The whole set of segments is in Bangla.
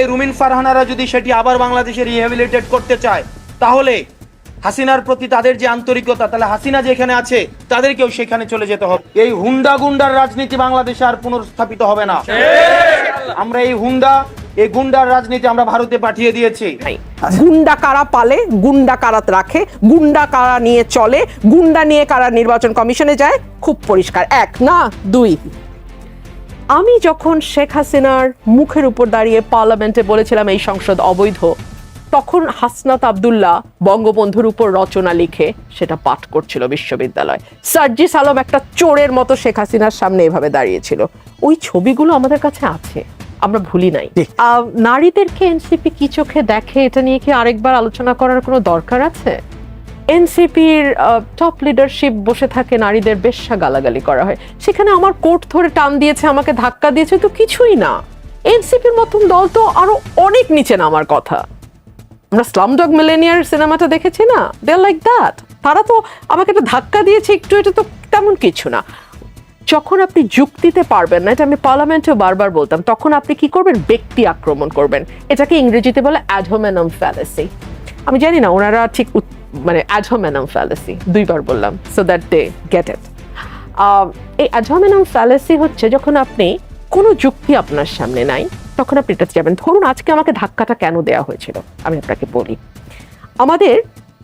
এই রুমিন ফারহানারা যদি সেটি আবার বাংলাদেশে রিহ্যাবিলিটেট করতে চায়, তাহলে হাসিনার প্রতি তাদের যে আন্তরিকতা, তাহলে হাসিনা যেখানে আছে, তাদেরকেও সেখানে চলে যেতে হবে। এই হুন্ডা গুন্ডার রাজনীতি বাংলাদেশে আর পুনর্স্থাপিত হবে না। আমরা এই হুন্ডা, এই গুন্ডার রাজনীতি আমরা ভারতে পাঠিয়ে দিয়েছি। গুন্ডা কারা পালে, গুন্ডা কারা রাখে, গুন্ডা কারা নিয়ে চলে, গুন্ডা নিয়ে কারা নির্বাচন কমিশনে যায়, খুব পরিষ্কার। এক না, দুই। আমি যখন শেখ হাসিনার মুখের উপর দাঁড়িয়ে পার্লামেন্টে বলেছিলাম এই সংসদ অবৈধ তখন হাসনাত আবদুল্লাহ বঙ্গবন্ধুর উপর রচনা লিখে সেটা পাঠ করছিল বিশ্ববিদ্যালয়। সার্জিস আলম একটা চোরের মতো শেখ হাসিনার সামনে এভাবে দাঁড়িয়েছিল। ওই ছবিগুলো আমাদের কাছে আছে আমরা ভুলি নাই। নারীদেরকে এনসিপি কি চোখে দেখে এটা নিয়ে কি আরেকবার আলোচনা করার কোনো দরকার আছে? এনসিপির টপ লিডারশিপ বসে থাকে, নারীদের বেশ্যা গালাগালি করা হয়। সেখানে আমার কোর্ট ধরে টান দিয়েছে, আমাকে ধাক্কা দিয়েছে, তো কিছুই না। এনসিপির মতন দল তো আরও অনেক নিচে নামার কথা। আমরা স্লামডগ মিলেনিয়ার সিনেমাটা দেখেছি না? দে লাইক দ্যাট তারা তো আমাকে একটা ধাক্কা দিয়েছে, একটু এটা তো তেমন কিছু না। যখন আপনি যুক্তিতে পারবেন না, এটা আমি পার্লামেন্টেও বারবার বলতাম, তখন আপনি কি করবেন? ব্যক্তি আক্রমণ করবেন। এটাকে ইংরেজিতে বলে অ্যাডহোমেনাম ফ্যালাসি আমি জানি না, ওনারা ঠিক মানে অ্যাডহোমেনাম ফ্যালাসি দুইবার বললাম so that they get it এই অ্যাডহোমেনাম ফ্যালাসি হচ্ছে যখন আপনি কোনো যুক্তি আপনার সামনে নাই, তখন আপনি এটাতে যাবেন। ধরুন আজকে আমাকে ধাক্কাটা কেন দেওয়া হয়েছিল? আমি আপনাকে বলি। আমাদের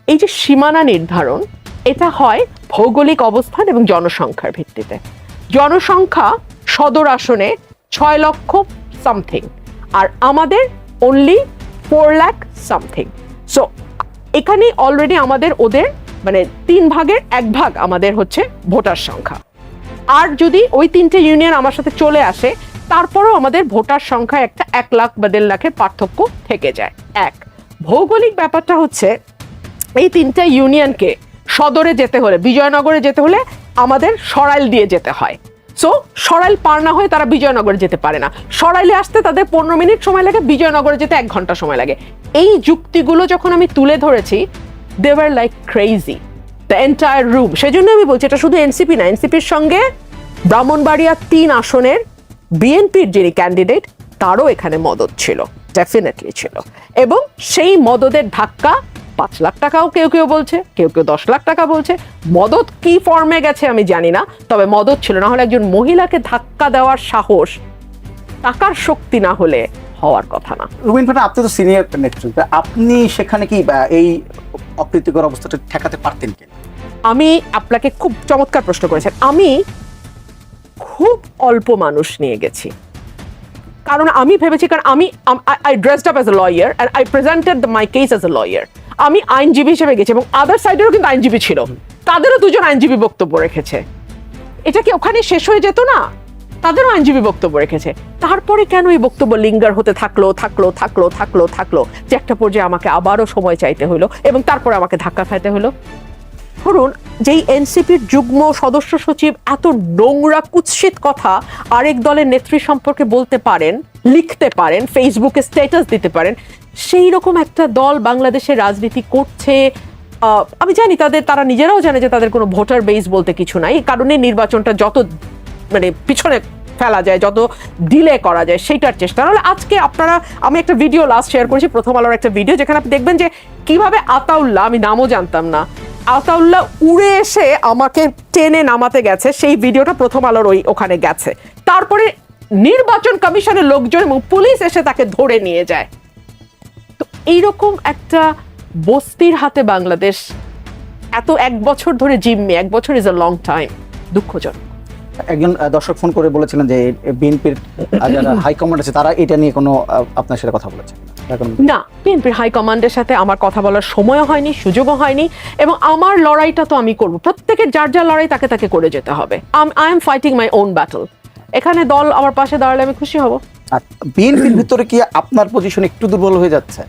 এই যে সীমানা নির্ধারণ, এটা হয় ভৌগোলিক অবস্থান এবং জনসংখ্যার ভিত্তিতে। জনসংখ্যা সদর আসনে ছয় লক্ষ সামথিং আর আমাদের only four lakh something so এখানে অলরেডি আমাদের ওদের মানে তিন ভাগের এক ভাগ আমাদের হচ্ছে ভোটার সংখ্যা। আর যদি ওই তিনটে ইউনিয়ন আমার সাথে চলে আসে, তারপরেও আমাদের ভোটার সংখ্যা একটা এক লাখ বা দেড় লাখের পার্থক্য থেকে যায়। এক, ভৌগোলিক ব্যাপারটা হচ্ছে এই তিনটা ইউনিয়নকে সদরে যেতে হলে, বিজয়নগরে যেতে হলে আমাদের সরাইল দিয়ে যেতে হয়। সো সরাইল পার না হয়ে তারা বিজয়নগরে যেতে পারে না। সরাইলে আসতে তাদের পনেরো মিনিট সময় লাগে, বিজয়নগরে যেতে এক ঘণ্টা সময় লাগে। এই যুক্তিগুলো যখন আমি তুলে ধরেছি দেওয়ার like crazy the entire room সেজন্য আমি বলছি, এটা শুধু এনসিপি না এনসিপির সঙ্গে ব্রাহ্মণবাড়িয়া তিন আসনের বিএনপির যিনি ক্যান্ডিডেট তারও এখানে মদত ছিল ডেফিনেটলি ছিল। এবং সেই মদদের ধাক্কা পাঁচ লাখ টাকাও কেউ কেউ বলছে, কেউ কেউ দশ লাখ টাকা বলছে। মদত কি ফর্মে গেছে আমি জানি না, তবে মদত ছিল। না হলে একজন মহিলাকে ধাক্কা দেওয়ার সাহস, টাকার শক্তি না হলে হওয়ার কথা না। রুবিন ফাটা আপনি তো সিনিয়র নেতৃত্ব আপনি সেখানে কি এই অপ্রীতিকর অবস্থাটা ঠেকাতে পারতেন কি? আমি আপনাকে খুব চমৎকার প্রশ্ন করেছেন। আমি খুব অল্প মানুষ নিয়ে গেছি। কারণ আমি ভেবেছি কারণ আমি I dressed up as a lawyer and I presented my case as a lawyer আমি আইনজীবী হিসেবে গেছি এবং আদার সাইডেরও কিন্তু আইনজীবী ছিল। তাদেরও দুজন আইনজীবী বক্তব্য রেখেছে। এটা কি ওখানে শেষ হয়ে যেত না? তাদেরও আইনজীবী বক্তব্য রেখেছে। তারপরে কেন এই বক্তব্য লিঙ্গার হতে থাকল থাকল থাকল থাকল থাকল? যে একটা পর্যায়ে আমাকে আবারও সময় চাইতে হলো এবং তারপরে আমাকে ধাক্কা খাইতে হলো ধরুন, যেই এনসিপির যুগ্ম সদস্য সচিব এত নোংরা, কুৎসিত কথা আরেক দলের নেত্রী সম্পর্কে বলতে পারেন, লিখতে পারেন, ফেসবুকে স্ট্যাটাস দিতে পারেন, সেই রকম একটা দল বাংলাদেশে রাজনীতি করছে। আমি জানি তাদের, তারা নিজেরাও জানে যে তাদের কোনো ভোটার বেস বলতে কিছু নাই কারণে নির্বাচনটা যত মানে পিছনে ফেলা যায়, যত ডিলে করা যায়, সেইটার চেষ্টা। নাহলে আজকে আপনারা, আমি একটা ভিডিও লাস্ট শেয়ার করেছি, প্রথম আলোর একটা ভিডিও যেখানে আপনি দেখবেন যে কীভাবে আতাউল্লাহ, আমি নামও জানতাম না, আতাউল্লাহ উড়ে এসে আমাকে টেনে নামাতে গেছে, সেই ভিডিওটা প্রথম আলোর ওই ওখানে গেছে। তারপরে নির্বাচন কমিশনের লোকজন এবং পুলিশ এসে তাকে ধরে নিয়ে যায়। তো এইরকম একটা বস্তির হাতে বাংলাদেশ, এত এক বছর ধরে জিম্মি, এক বছর ইজ আ লং টাইম দুঃখজনক। একজন দর্শক ফোন করে বলেছিলেন যে বিএনপির যারা হাইকমান্ড আছে তারা এটা নিয়ে কোনো আপনার সাথে কথা বলেছে। না বিএনপির হাইকমান্ডের সাথে আমার কথা বলার সময়ও হয়নি সুযোগও হয়নি এবং আমার লড়াইটা তো আমি করব। প্রত্যেকের যার যার লড়াই তাকে তাকে করে যেতে হবে। I am fighting my own battle এখানে দল আমার পাশে দাঁড়ালে আমি খুশি হব। আর বিএনপির ভিতরে কি আপনার পজিশন একটু দুর্বল হয়ে যাচ্ছে?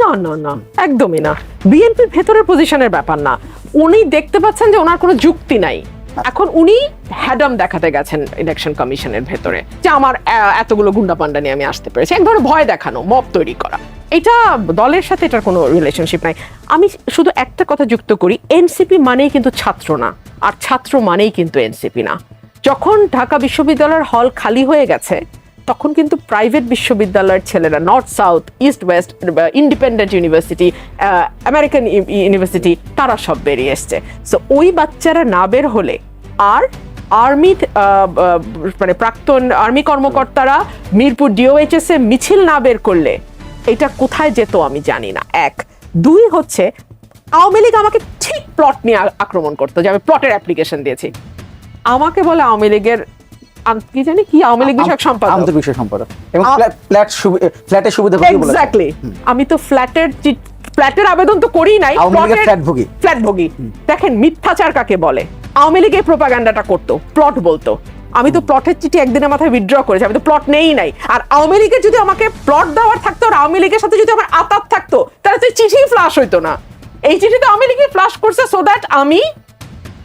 না না না একদমই না। বিএনপির ভেতরের পজিশনের ব্যাপার না। উনি দেখতে পাচ্ছেন যে ওনার কোনো যুক্তি নাই। এখন উনি হ্যাডাম দেখাতে গেছেন ইলেকশন কমিশনের ভেতরে যে আমার এতগুলো গুন্ডা পান্ডা নিয়ে আমি আসতে পেরেছি। এক ধরনের ভয় দেখানো মব তৈরি করা। এটা দলের সাথে এটার কোনো রিলেশনশিপ নাই। আমি শুধু একটা কথা যুক্ত করি এনসিপি মানেই কিন্তু ছাত্র না, আর ছাত্র মানেই কিন্তু এনসিপি না। যখন ঢাকা বিশ্ববিদ্যালয়ের হল খালি হয়ে গেছে, তখন কিন্তু প্রাইভেট বিশ্ববিদ্যালয়ের ছেলেরা North South East West Independent University American University তারা সব বেরিয়ে এসছে। সো ওই বাচ্চারা না বের হলে আর আর্মি মানে প্রাক্তন আর্মি কর্মকর্তারা মিরপুর ডিওএইচএস এ মিছিল না বের করলে এটা কোথায় যেত আমি জানি না এক দুই হচ্ছে আওয়ামী লীগ আমাকে ঠিক প্লট নিয়ে আক্রমণ করতো যে আমি প্লটের অ্যাপ্লিকেশন দিয়েছি আমাকে বলে আওয়ামী লীগের কি জানি কি আওয়ামী লীগ বিষয়ক সম্পাদক আন্তরিক বিষয় সম্পাদক এবং ফ্ল্যাট ফ্ল্যাটের সুবিধা এক্স্যাক্টলি আমি তো ফ্ল্যাটের ফ্ল্যাটের আবেদন তো করি নাই ফ্ল্যাট ভোগী। ফ্ল্যাট ভোগী দেখেন মিথ্যাচার কাকে বলে? আওয়ামী লীগ এই প্রোপাগান্ডাটা করতো প্লট বলতো। আমি তো প্লটের চিঠি একদিনের মাথায় উইথড্র করেছি আমি তো প্লট নেই নাই। আর আওয়ামী লীগের যদি আমাকে প্লট দেওয়ার থাকতো আর আওয়ামী লীগের সাথে যদি আমার আতাত থাকতো তাহলে তো চিঠি ফ্লাশ হইতো না। এই চিঠি তো আওয়ামী লীগই ফ্লাশ করছে সো দ্যাট আমি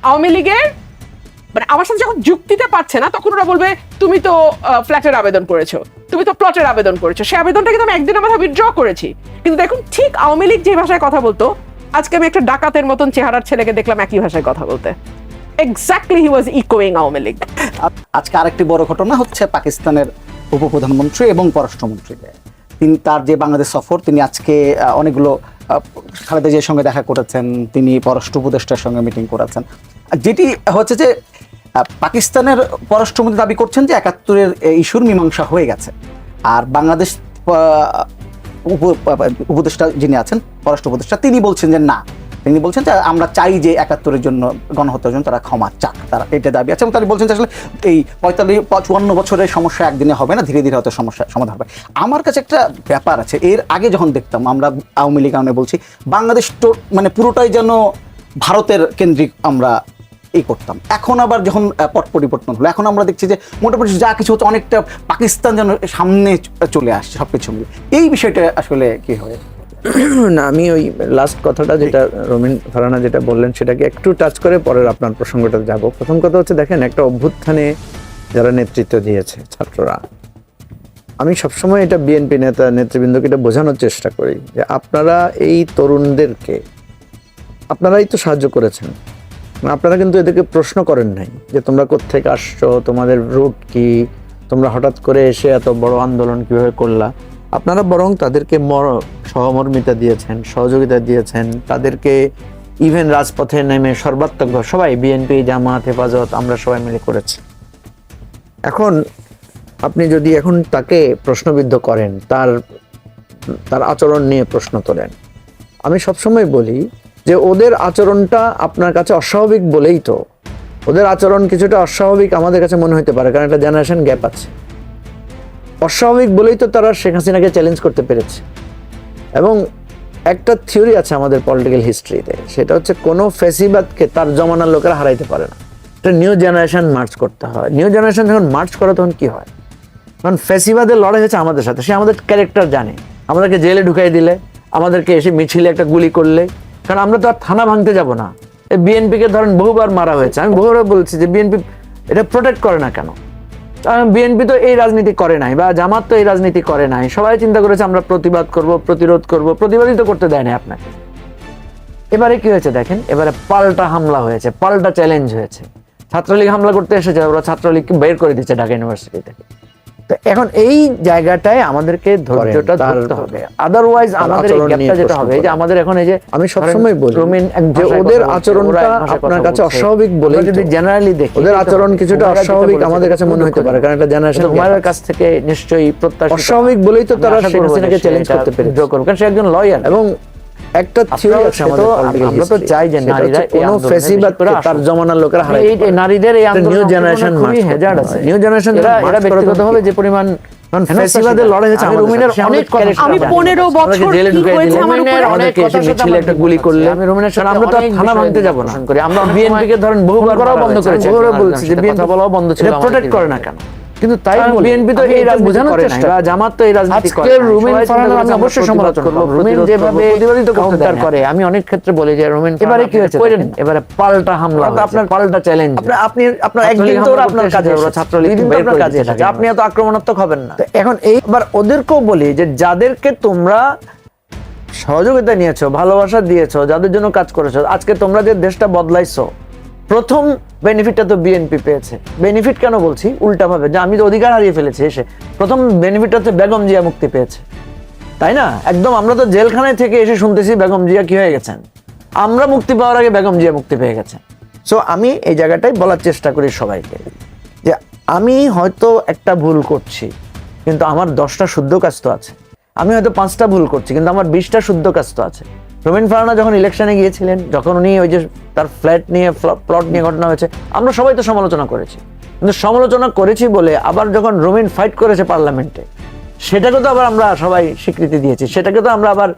আওয়ামী লীগের মানে আমার সাথে যখন যুক্তিতে পারছে না তখন ওরা বলবে তুমি তো ফ্ল্যাটের আবেদন করেছ। তুমি তো প্লটের আবেদন করেছ। সেই আবেদনটা কিন্তু আমি একদিনের মাথায় উইথড্র করেছি। কিন্তু দেখুন, ঠিক আওয়ামী লীগ যে ভাষায় কথা বলতো, আজকে আমি একটা ডাকাতের মতন চেহারার ছেলেকে দেখলাম একই ভাষায় কথা বলতে। এক্স্যাক্টলি হি ওয়াজ ইকোয়িং আওয়ামী লীগ। আজকে আরেকটি বড় ঘটনা হচ্ছে পাকিস্তানের উপপ্রধানমন্ত্রী এবং পররাষ্ট্রমন্ত্রী তিনি তার যে বাংলাদেশ সফর, তিনি আজকে অনেকগুলো খালেদা জিয়ার সঙ্গে দেখা করেছেন, তিনি পররাষ্ট্র উপদেষ্টার সঙ্গে মিটিং করেছেন। যেটি হচ্ছে যে পাকিস্তানের পররাষ্ট্রমন্ত্রী দাবি করছেন যে একাত্তরের ইস্যুর মীমাংসা হয়ে গেছে। আর বাংলাদেশ উপ- উপদেষ্টা যিনি আছেন, পররাষ্ট্র উপদেষ্টা, তিনি বলছেন যে না। তিনি বলছেন যে আমরা চাই যে একাত্তরের জন্য গণহত্যার জন্য তারা ক্ষমা চাক। তারা এটা দাবি আছে এবং তারা বলছেন যে আসলে এই পঁয়তাল্লিশ চুয়ান্ন বছরের সমস্যা একদিনে হবে না, ধীরে ধীরে হয়তো সমস্যা সমাধান হবে। আমার কাছে একটা ব্যাপার আছে, এর আগে যখন দেখতাম, আমরা আওয়ামী লীগ কারণে বলছি, বাংলাদেশ মানে পুরোটাই যেন ভারতের কেন্দ্রিক আমরা এই করতাম। এখন আবার যখন পট পরিবর্তন হলো, এখন আমরা দেখছি যে মোটামুটি যা কিছু হচ্ছে অনেকটা পাকিস্তান যেন সামনে চলে আসছে সব কিছু মিলে এই বিষয়টা আসলে কি হয়? না, আমি ওই লাস্ট কথাটা যেটা রমিন ফারানা যেটা বললেন, সেটাকে একটু টাচ করে পরের আপনার প্রসঙ্গটা যাব। প্রথম কথা হচ্ছে, দেখেন, একটা অভ্যুত্থানে যারা নেতৃত্ব দিয়েছে ছাত্ররা, আমি সবসময় এটা বিএনপি নেতা, নেতৃবৃন্দকে এটা বোঝানোর চেষ্টা করি যে আপনারা এই তরুণদেরকে, আপনারাই তো সাহায্য করেছেন। আপনারা কিন্তু এদেরকে প্রশ্ন করেন নাই যে তোমরা কোত্থেকে আসছো, তোমাদের রুট কি, তোমরা হঠাৎ করে এসে এত বড় আন্দোলন কীভাবে করলা? আপনারা বরং তাদেরকে মর, সহমর্মিতা দিয়েছেন, সহযোগিতা দিয়েছেন, তাদেরকে ইভেন রাজপথে নেমে সর্বাত্মক সবাই বিএনপি জামাত, হেফাজত, আমরা সবাই মিলে করেছি। এখন আপনি যদি এখন তাকে প্রশ্নবিদ্ধ করেন, তার তার আচরণ নিয়ে প্রশ্ন তোলেন, আমি সবসময় বলি যে ওদের আচরণটা আপনার কাছে অস্বাভাবিক বলেই তো। ওদের আচরণ কিছুটা অস্বাভাবিক আমাদের কাছে মনে হতে পারে, কারণ একটা জেনারেশন গ্যাপ আছে। অস্বাভাবিক বলেই তো তারা শেখ হাসিনাকে চ্যালেঞ্জ করতে পেরেছে। এবং একটা থিওরি আছে আমাদের পলিটিক্যাল হিস্ট্রিতে সেটা হচ্ছে কোনো ফেসিবাদকে তার জমানার লোকেরা হারাইতে পারে না। এটা নিউ জেনারেশন মার্চ করতে হয়। নিউ জেনারেশন যখন মার্চ করে তখন কী হয়? কারণ ফেসিবাদের লড়াই হচ্ছে আমাদের সাথে। সে আমাদের ক্যারেক্টার জানে। আমাদেরকে জেলে ঢুকাই দিলে, আমাদেরকে এসে মিছিলে একটা গুলি করলে কারণ আমরা তো আর থানা ভাঙতে যাব না। বিএনপিকে ধরেন বহুবার মারা হয়েছে। আমি বহুবার বলছি যে বিএনপি এটা প্রোটেক্ট করে না কেন? বিএনপি তো এই রাজনীতি করে নাই বা জামাত তো এই রাজনীতি করে নাই। সবাই চিন্তা করেছে আমরা প্রতিবাদ করব, প্রতিরোধ করব, প্রতিবাদই তো করতে দেয় না আপনাকে। এবারে কি হয়েছে দেখেন? এবারে পাল্টা হামলা হয়েছে, পাল্টা চ্যালেঞ্জ হয়েছে। ছাত্রলীগ হামলা করতে এসেছে, ওরা ছাত্রলীগকে বের করে দিচ্ছে ঢাকা ইউনিভার্সিটি থেকে। তো এখন এই জায়গাটায় আমাদেরকে ধৈর্যটা ধরতে হবে। আদারওয়াইজ আমাদের এই গ্যাপটা যেটা হবে যে আমাদের এখন এই যে আমি সবসময় বলি রোমিন যে ওদের আচরণটা আপনার কাছে অস্বাভাবিক বলে যদি জেনারেলি দেখি ওদের আচরণ কিছুটা অস্বাভাবিক আমাদের কাছে মনে হতে পারে, কারণ একটা generation তোমার কাছ থেকে নিশ্চয়ই প্রত্যাশা অস্বাভাবিক বলেই তো তারা শেখ হাসিনাকে চ্যালেঞ্জ করতে পেরেছে। করবে কারণ সে একজন লয়ার এবং একটা থিওরি আছে আমাদের আমরা তো চাই যে নারীরা কোনো ফেসিবাদকে তার জমানার লোকেরা হারাইতে এই নারীদের এই আন্দোলন নিউ জেনারেশন হেজার্ড আছে। নিউ জেনারেশন এরা এরা ব্যক্তিগতভাবে যে পরিমাণ। আমার বিএনপি কে ধরেন বহুবার বন্ধ করেছে। বলছি যে বিএনপি বন্ধ ছিল প্রোটেক্ট করে না কেন? কিন্তু তাই বিএনপি তো এই রাজনীতি বোঝানোর চেষ্টা জামাত তো এই রাজনীতি করে আজকে। রুমিন করেছে আমি অবশ্যই সমালোচনা করব। রুমিন যেভাবে প্রতিবাদিত না। করে আমি অনেক ক্ষেত্রে বলি যে রুমিন এবারে কি হয়েছে দেখেন? এবারে পাল্টা হামলা আপনার- আপনার পাল্টা চ্যালেঞ্জ আপনার আপনি আপনার একদিন তো আপনার কাজে ওরা দিন বের আপনার কাজে এসেছে। আপনি এত আক্রমণাত্মক হবেন না এখন এইবার ওদেরকেও বলি যে যাদেরকে তোমরা সহযোগিতা নিয়েছো ভালোবাসা দিয়েছ যাদের জন্য কাজ করেছ আজকে তোমরা যে দেশটা বদলাইছো প্রথম বেনিফিটটা তো বিএনপি পেয়েছে। বেনিফিট কেন বলছি? উল্টাভাবে যে আমি তো অধিকার হারিয়ে ফেলেছি এসে। প্রথম বেনিফিটটা হচ্ছে বেগম জিয়া মুক্তি পেয়েছে। তাই না? একদম আমরা তো জেলখানায় থেকে এসে শুনতেছি বেগম জিয়া কি হয়ে গেছেন। আমরা মুক্তি পাওয়ার আগে বেগম জিয়া মুক্তি পেয়ে গেছেন। সো আমি এই জায়গাটাই বলার চেষ্টা করি সবাইকে, যে আমি হয়তো একটা ভুল করছি, কিন্তু আমার দশটা শুদ্ধ কাজ তো আছে। আমি হয়তো পাঁচটা ভুল করছি, কিন্তু আমার বিশটা শুদ্ধ কাজ তো আছে। রবীন ফারানা যখন ইলেকশনে গিয়েছিলেন, যখন উনি ওই যে তার ফ্ল্যাট নিয়ে প্লট নিয়ে ঘটনা হয়েছে, আমরা সবাই তো সমালোচনা করেছি। কিন্তু সমালোচনা করেছি বলে আবার যখন রবিন ফাইট করেছে পার্লামেন্টে সেটাকে তো আবার আমরা সবাই স্বীকৃতি দিয়েছি। সেটাকে তো আমরা আবার,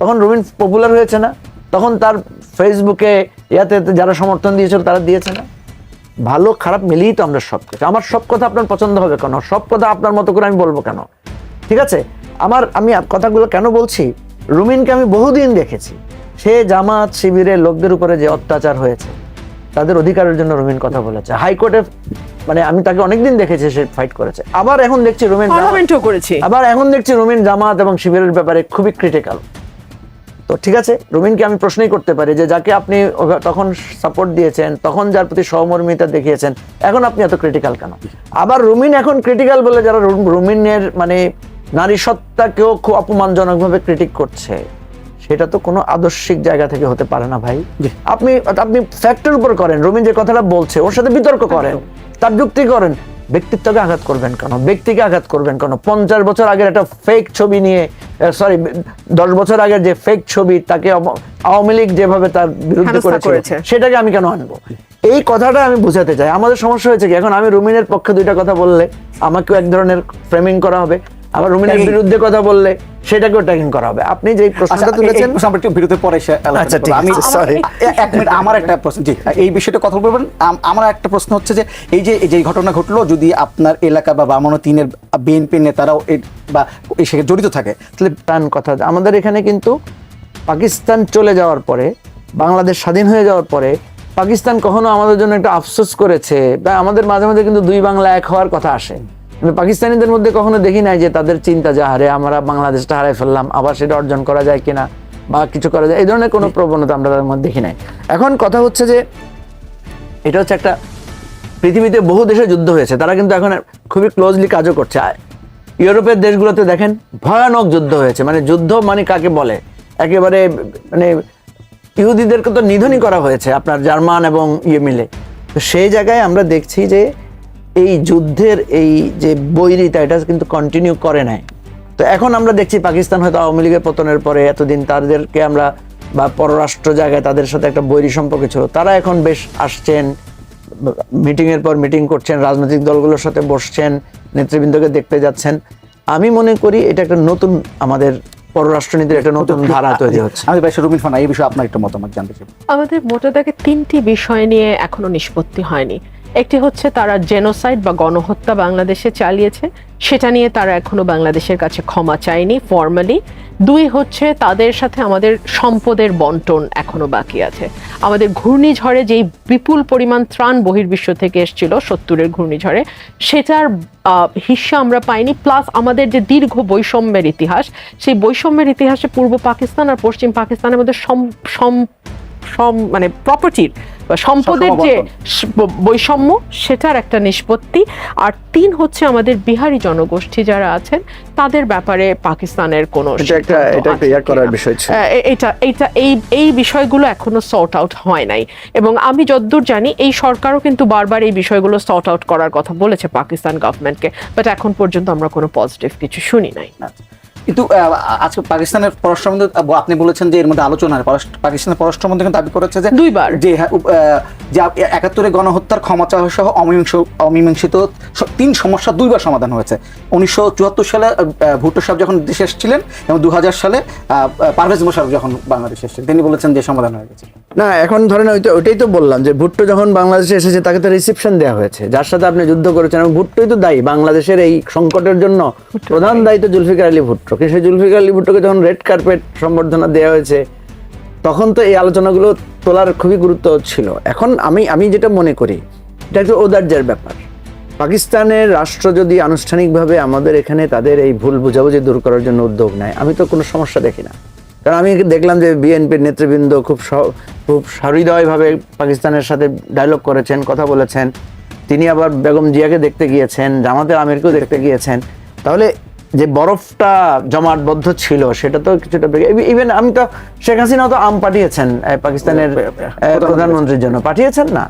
তখন রবিন পপুলার হয়েছে না? তখন তার ফেসবুকে ইয়াতে যারা সমর্থন দিয়েছিল, তারা দিয়েছে না? ভালো, খারাপ মিলিয়েই তো আমরা সব কিছু আমার সব কথা আপনার পছন্দ হবে কেন? সব কথা আপনার মতো করে আমি বলব কেন? ঠিক আছে? আমার, আমি কথাগুলো কেন বলছি? রুমিনকে আমি বহুদিন দেখেছি। সে জামাত শিবিরের লোকদের উপরে যে অত্যাচার হয়েছে তাদের অধিকারের জন্য রুমিন কথা বলেছে। হাইকোর্টে মানে আমি তাকে অনেকদিন দেখেছি সে ফাইট করেছে। আবার এখন দেখছি রুমিন পার্লামেন্টও করেছি। আবার এখন দেখছি রুমিন জামাত এবং শিবিরের ব্যাপারে খুবই ক্রিটিক্যাল তো ঠিক আছে রুমিনকে আমি প্রশ্নই করতে পারি যে যাকে আপনি তখন সাপোর্ট দিয়েছেন তখন যার প্রতি সহমর্মিতা দেখিয়েছেন এখন আপনি এত ক্রিটিক্যাল কেন? আবার রুমিন এখন ক্রিটিক্যাল বলে যারা রুমিনের মানে নারী সত্তাকেও খুব অপমানজনকভাবে ক্রিটিক করছে। সেটা তো কোনো আদর্শিক জায়গা থেকে হতে পারে না ভাই। আপনি আপনি ফ্যাক্টের উপর করেন। রুমিন যে কথাটা বলছে ওর সাথে বিতর্ক করেন তার যুক্তি করেন। ব্যক্তিত্বকে আঘাত করবেন কেন? ব্যক্তিকে আঘাত করবেন কেন? পঞ্চাশ বছর আগের একটা ফেক ছবি নিয়ে সরি দশ বছর আগের যে ফেক ছবি তাকে আওয়ামী লীগ যেভাবে তার বিরুদ্ধে করেছে। সেটাকে আমি কেন আনব? এই কথাটা আমি বুঝাতে চাই। আমাদের সমস্যা হয়েছে কি? এখন আমি রুমিনের পক্ষে দুইটা কথা বললে আমাকেও এক ধরনের ফ্রেমিং করা হবে। আবার রুমিনের বিরুদ্ধে কথা বললে সেটাকেও ট্যাগিং করা হবে। আপনি যে আচ্ছা প্রশ্নটা তুলেছেন আমরা একটু বিরতির পরে আচ্ছা, ঠিক আমি এক মিনিট আমার একটা প্রশ্ন জি এই বিষয়টা কথা বলবেন। আমার একটা প্রশ্ন হচ্ছে যে এই যে যে ঘটনা ঘটলো যদি আপনার এলাকা বা বামনো তিনের বিএনপি নেতারাও বা এই সাথে জড়িত থাকে তাহলে টান কথা। আমাদের এখানে কিন্তু পাকিস্তান চলে যাওয়ার পরে বাংলাদেশ স্বাধীন হয়ে যাওয়ার পরে পাকিস্তান কখনো আমাদের জন্য একটা আফসোস করেছে বা আমাদের মাঝে মাঝে কিন্তু দুই বাংলা এক হওয়ার কথা আসে। কিন্তু পাকিস্তানিদের মধ্যে কখনো দেখি নাই যে তাদের চিন্তা যে হারে আমরা বাংলাদেশটা হারাই ফেললাম, আবার সেটা অর্জন করা যায় কিনা বা কিছু করা যায়? এই ধরনের কোনো প্রবণতা আমরা তাদের মধ্যে দেখি নাই। এখন কথা হচ্ছে যে, এটা হচ্ছে একটা পৃথিবীতে বহু দেশে যুদ্ধ হয়েছে, তারা কিন্তু এখন খুবই ক্লোজলি কাজও করছে। ইউরোপের দেশগুলোতে দেখেন, ভয়ানক যুদ্ধ হয়েছে। মানে যুদ্ধ মানে কাকে বলে? একেবারে মানে ইহুদিদেরকে তো নিধনই করা হয়েছে আপনার জার্মান এবং ইয়ে মিলে। তো সেই জায়গায় আমরা দেখছি যে এই যুদ্ধের এই যে বৈরিতা এটা কিন্তু কন্টিনিউ করে নাই। তো এখন আমরা দেখছি পাকিস্তান হয়তো আওয়ামী লীগের পতনের পরে এতদিন তাদেরকে আমরা বা পররাষ্ট্র জায়গায় তাদের সাথে একটা বৈরী সম্পর্ক ছিল। তারা এখন বেশ আসছেন মিটিং এর পর মিটিং করছেন রাজনৈতিক দলগুলোর সাথে বসছেন নেতৃবৃন্দকে দেখতে যাচ্ছেন। আমি মনে করি এটা একটা নতুন আমাদের পররাষ্ট্রনীতির একটা নতুন ধারা তৈরি হচ্ছে। আমি বাইশে রুমিন ফানা এই বিষয়ে আপনার একটা মতামত জানতে চাই। আমাদের মোটা দাগে তিনটি বিষয় নিয়ে এখনও নিষ্পত্তি হয়নি। একটি হচ্ছে তারা জেনোসাইড বা গণহত্যা বাংলাদেশে চালিয়েছে। সেটা নিয়ে তারা এখনও বাংলাদেশের কাছে ক্ষমা চায়নি ফর্মালি দুই হচ্ছে তাদের সাথে আমাদের সম্পদের বন্টন এখনও বাকি আছে। আমাদের ঘূর্ণিঝড়ে যেই বিপুল পরিমাণ ত্রাণ বহির্বিশ্ব থেকে এসেছিল সত্তরের ঘূর্ণিঝড়ে সেটার আহ, আমরা পাইনি। প্লাস আমাদের যে দীর্ঘ বৈষম্যের ইতিহাস সেই বৈষম্যের ইতিহাসে পূর্ব পাকিস্তান আর পশ্চিম পাকিস্তানের মধ্যে সম সম- মানে প্রপার্টির সম্পদের যে বৈষম্য সেটার একটা নিষ্পত্তি। আর তিন হচ্ছে আমাদের বিহারি জনগোষ্ঠী যারা আছেন তাদের ব্যাপারে পাকিস্তানের কোনো এটা এটা এটা এই এই বিষয়গুলো এখনও সর্ট আউট হয় নাই। এবং আমি যতদূর জানি এই সরকারও কিন্তু বারবার এই বিষয়গুলো সর্ট আউট করার কথা বলেছে পাকিস্তান গভর্নমেন্টকে বাট এখন পর্যন্ত আমরা কোনো পজিটিভ কিছু শুনি নাই। কিন্তু আজকে পাকিস্তানের পররাষ্ট্রমন্ত্রী আপনি বলেছেন যে এর মধ্যে আলোচনা। পররাষ্ট্র- পাকিস্তানের পররাষ্ট্রমন্ত্রী কিন্তু দাবি করেছে যে দুইবার। যে হ্যাঁ, যে একাত্তরে গণহত্যার ক্ষমা চাওয়া সহ অমীমাংস অমীমাংসিত তিন সমস্যা দুইবার সমাধান হয়েছে। উনিশশো চুয়াত্তর সালে ভুট্টো সাহেব যখন দেশে এসেছিলেন এবং দু হাজার সালে পারভেজ মোশারফ যখন বাংলাদেশে এসেছিলেন তিনি বলেছেন যে সমাধান হয়ে গেছে। না এখন ধরেন ওই তো ওইটাই তো বললাম যে ভুট্টো যখন বাংলাদেশে এসেছে তাকে তো রিসেপশন দেওয়া হয়েছে। যার সাথে আপনি যুদ্ধ করেছেন এবং ভুট্টোই তো দায়ী বাংলাদেশের এই সংকটের জন্য প্রধান দায়িত্ব জুলফিকার আলী ভুট্টো। কিন্তু সেই জুলফিকার আলী ভুট্টোকে যখন রেড কার্পেট সম্বর্ধনা দেওয়া হয়েছে, তখন তো এই আলোচনাগুলো তোলার খুবই গুরুত্ব ছিল। এখন আমি আমি যেটা মনে করি, এটা একটা ঔদার্যের ব্যাপার। পাকিস্তানের রাষ্ট্র যদি আনুষ্ঠানিকভাবে আমাদের এখানে তাদের এই ভুল বুঝাবুঝি দূর করার জন্য উদ্যোগ নেয়, আমি তো কোনো সমস্যা দেখি না। কারণ আমি দেখলাম যে বিএনপির নেতৃবৃন্দ খুব খুব সহৃদয়ভাবে পাকিস্তানের সাথে ডায়লগ করেছেন, কথা বলেছেন। তিনি আবার বেগম জিয়াকে দেখতে গিয়েছেন, জামাতের আমিরকেও দেখতে গিয়েছেন। তাহলে যে বরফটা জমাটবদ্ধ ছিল সেটা তো কিছুটা ইভেন আমি তো শেখ হাসিনা তো আম পাঠিয়েছেন পাকিস্তানের আহ, প্রধানমন্ত্রীর জন্য। পাঠিয়েছেন না?